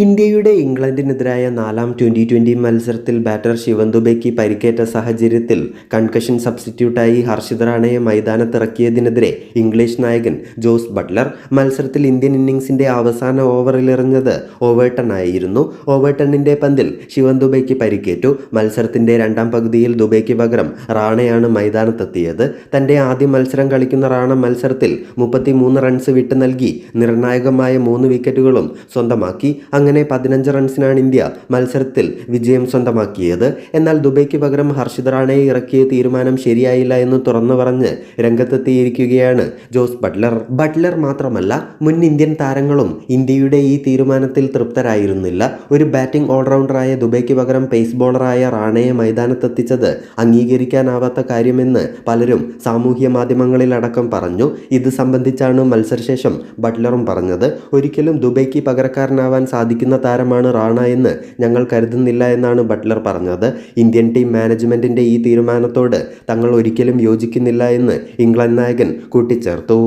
ഇന്ത്യയുടെ ഇംഗ്ലണ്ടിനെതിരായ നാലാം ട്വന്റി ട്വന്റി മത്സരത്തിൽ ബാറ്റർ ശിവൻ പരിക്കേറ്റ സാഹചര്യത്തിൽ കൺകഷൻ സബ്സ്റ്റിറ്റ്യൂട്ടായി ഹർഷിത് റാണയെ മൈതാനത്തിറക്കിയതിനെതിരെ ഇംഗ്ലീഷ് നായകൻ ജോസ് ബട്ട്ലർ മത്സരത്തിൽ ഇന്ത്യൻ ഇന്നിംഗ്സിന്റെ അവസാന ഓവറിലെറിഞ്ഞത് ഓവേട്ടനായിരുന്നു. ഓവേട്ടണിന്റെ പന്തിൽ ശിവൻ ദുബെയ്ക്ക് പരിക്കേറ്റു. മത്സരത്തിന്റെ രണ്ടാം പകുതിയിൽ ദുബൈക്ക് പകരം റാണയാണ് മൈതാനത്തെത്തിയത്. തന്റെ ആദ്യ മത്സരം കളിക്കുന്ന റാണ മത്സരത്തിൽ മുപ്പത്തിമൂന്ന് റൺസ് വിട്ടു നൽകി നിർണായകമായ മൂന്ന് വിക്കറ്റുകളും സ്വന്തമാക്കി. അങ്ങനെ പതിനഞ്ച് റൺസിനാണ് ഇന്ത്യ മത്സരത്തിൽ വിജയം സ്വന്തമാക്കിയത്. എന്നാൽ ദുബൈക്ക് പകരം ഹർഷിത് റാണയെ ഇറക്കിയ തീരുമാനം ശരിയായില്ല എന്ന് തുറന്നു പറഞ്ഞ് രംഗത്തെത്തിയിരിക്കുകയാണ് ജോസ് ബട്ട്ലർ. ബട്ട്ലർ മാത്രമല്ല മുൻ ഇന്ത്യൻ താരങ്ങളും ഇന്ത്യയുടെ ഈ തീരുമാനത്തിൽ തൃപ്തരായിരുന്നില്ല. ഒരു ബാറ്റിംഗ് ഓൾറൗണ്ടറായ ദുബൈക്ക് പകരം പേസ് ബോളറായ റാണയെ മൈതാനത്തെത്തിച്ചത് അംഗീകരിക്കാനാവാത്ത കാര്യമെന്ന് പലരും സാമൂഹ്യ മാധ്യമങ്ങളിലടക്കം പറഞ്ഞു. ഇത് സംബന്ധിച്ചാണ് മത്സരശേഷം ബട്ട്ലറും പറഞ്ഞത്. ഒരിക്കലും ദുബൈക്ക് പകരക്കാരനാവാൻ സാധിക്കുന്ന താരമാണ് റാണ എന്ന് ഞങ്ങൾ കരുതുന്നില്ല എന്നാണ് ബട്ട്ലർ പറഞ്ഞത്. ഇന്ത്യൻ ടീം മാനേജ്മെന്റിന്റെ ഈ തീരുമാനത്തോട് തങ്ങൾ ഒരിക്കലും യോജിക്കുന്നില്ല എന്ന് ഇംഗ്ലണ്ട് നായകൻ കൂട്ടിച്ചേർത്തു.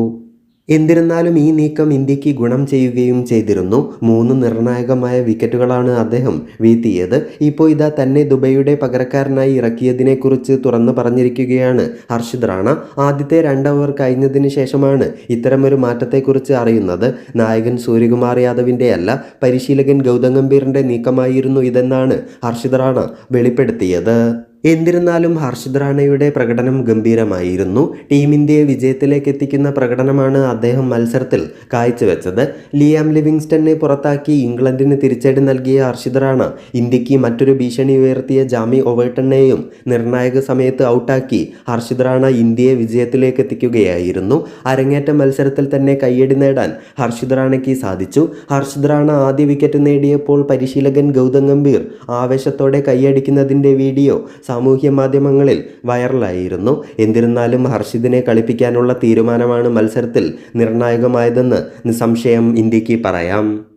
എന്നിരുന്നാലും ഈ നീക്കം ഇന്ത്യയ്ക്ക് ഗുണം ചെയ്യുകയും ചെയ്തിരുന്നു. മൂന്ന് നിർണായകമായ വിക്കറ്റുകളാണ് അദ്ദേഹം വീഴ്ത്തിയത്. ഇപ്പോൾ ഇതാ തന്നെ ദുബൈയുടെ പകരക്കാരനായി ഇറക്കിയതിനെക്കുറിച്ച് തുറന്നു പറഞ്ഞിരിക്കുകയാണ് ഹർഷിത് റാണ. ആദ്യത്തെ രണ്ട് ഓവർ കഴിഞ്ഞതിന് ശേഷമാണ് ഇത്തരമൊരു മാറ്റത്തെക്കുറിച്ച് അറിയുന്നത്. നായകൻ സൂര്യകുമാർ യാദവിന്റെ അല്ല പരിശീലകൻ ഗൗതം ഗംഭീറിന്റെ നീക്കമായിരുന്നു ഇതെന്നാണ് ഹർഷിത് റാണ വെളിപ്പെടുത്തിയത്. എന്നിരുന്നാലും ഹർഷിത് റാണയുടെ പ്രകടനം ഗംഭീരമായിരുന്നു. ടീം ഇന്ത്യയെ വിജയത്തിലേക്ക് എത്തിക്കുന്ന പ്രകടനമാണ് അദ്ദേഹം മത്സരത്തിൽ കാഴ്ചവെച്ചത്. ലിയാം ലിവിങ്സ്റ്റനെ പുറത്താക്കി ഇംഗ്ലണ്ടിന് തിരിച്ചടി നൽകിയ ഹർഷിത് റാണ ഇന്ത്യയ്ക്ക് മറ്റൊരു ഭീഷണി ഉയർത്തിയ ജാമി ഒവേട്ടനെയും നിർണായക സമയത്ത് ഔട്ടാക്കി ഹർഷിത് റാണ ഇന്ത്യയെ വിജയത്തിലേക്ക് എത്തിക്കുകയായിരുന്നു അരങ്ങേറ്റ മത്സരത്തിൽ തന്നെ കയ്യടി നേടാൻ ഹർഷിത് റാണയ്ക്ക് സാധിച്ചു. ഹർഷിത് റാണ ആദ്യ വിക്കറ്റ് നേടിയപ്പോൾ പരിശീലകൻ ഗൗതം ഗംഭീർ ആവേശത്തോടെ കൈയടിക്കുന്നതിന്റെ വീഡിയോ സാമൂഹ്യ മാധ്യമങ്ങളിൽ വൈറലായിരുന്നു. എന്നിരുന്നാലും ഹർഷിദിനെ കളിപ്പിക്കാനുള്ള തീരുമാനമാണ് മത്സരത്തിൽ നിർണായകമായതെന്ന് നിസ്സംശയം ഇന്ത്യയ്ക്ക് പറയാം.